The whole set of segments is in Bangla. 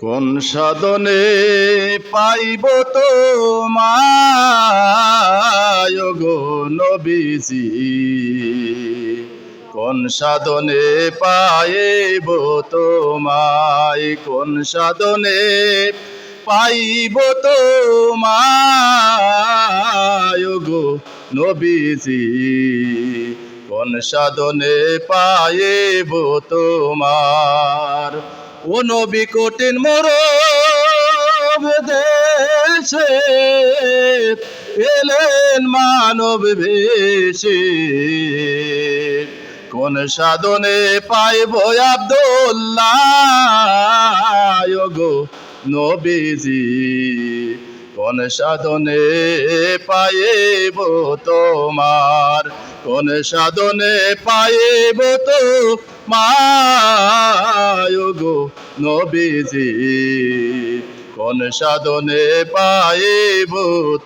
কোন সাধনে পাইব তো মায়গো নবীজি? কোন সাধনে পাইব তোমায়? কোন সাধনে পাইব তো মায়গো নবীজি? কোন সাধনে পাইব তোমার ও নবী কঠিন মরব দেশে। এলেন মানব বেশে কোন সাধনে পাইব আব্দুল্লাহ? গো নবীজি, কোন সাধনে পাইব তোমার? কোন সাধনে পাইব তো মায়গো নবীজি, কোন সাধনে পাইব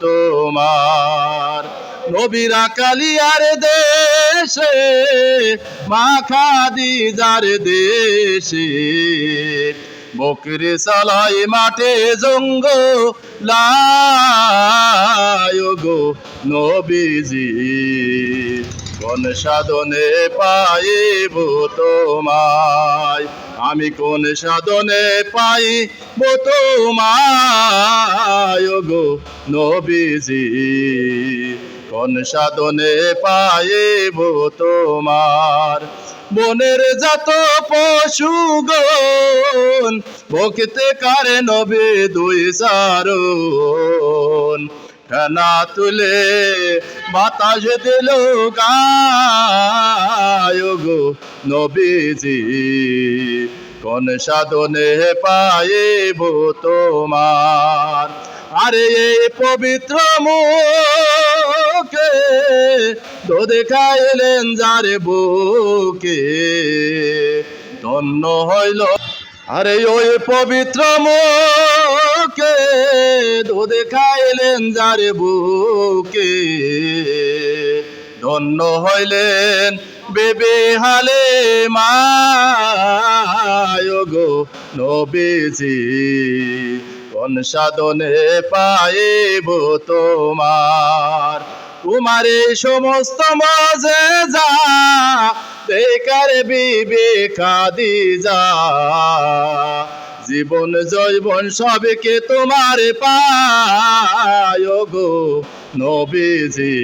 তোমার? নবীরা কালিয়ার দেশে, মাখা দিজার দেশে। বকরি সালাই মাঠে জঙ্গ লায়গো নবীজি, কোন সাধনে পাইব তোমায় আমি কোন সাধনে পাইব তোমায় গো নবীজি? কোন সাধনে পাইব তোমার? বনের যত পশুগণ, ভক্তিতে কারে নবে দুই সারণ ফেনা তুলে বাতাস দিল গো নবীজি। কোন সাধনে পাইব তোমার? আরে এই পবিত্র মুখে দোদে খাইলেন যারে বুকে। ধন্য হইল। আরে ওই পবিত্র মুখে দোদে খাইলেন যারে বুকে। ধন্য হইলেন বেবে হালে মায়গো নবীজি। কোন সাধনে পাইব তোমার? তোমার সমস্ত মাঝে যা, বেকার বিবেকাদি যা। জীবন জৈবন সবকে তোমার পায় গো নবীজি?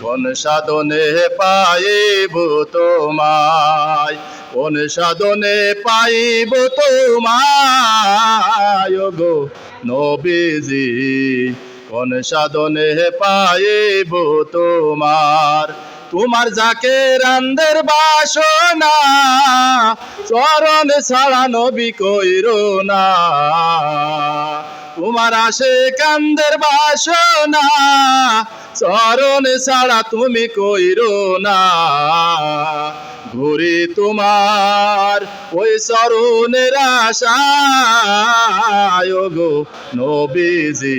কোন সাধনে পাইব তোমায়? কোন সাধনে পাইব তোমায় গো নবীজি? কোন সাধনে পাইব তোমার? তোমার যাকে রান্দের বাসনা, চরণ ছাড়া নবী কইর না। তোমার আসে কান্দের বাসনা, চরণ ছাড়া তুমি কইর না। ঘুরি তোমার ওই চরণের আশায় গো নবীজি।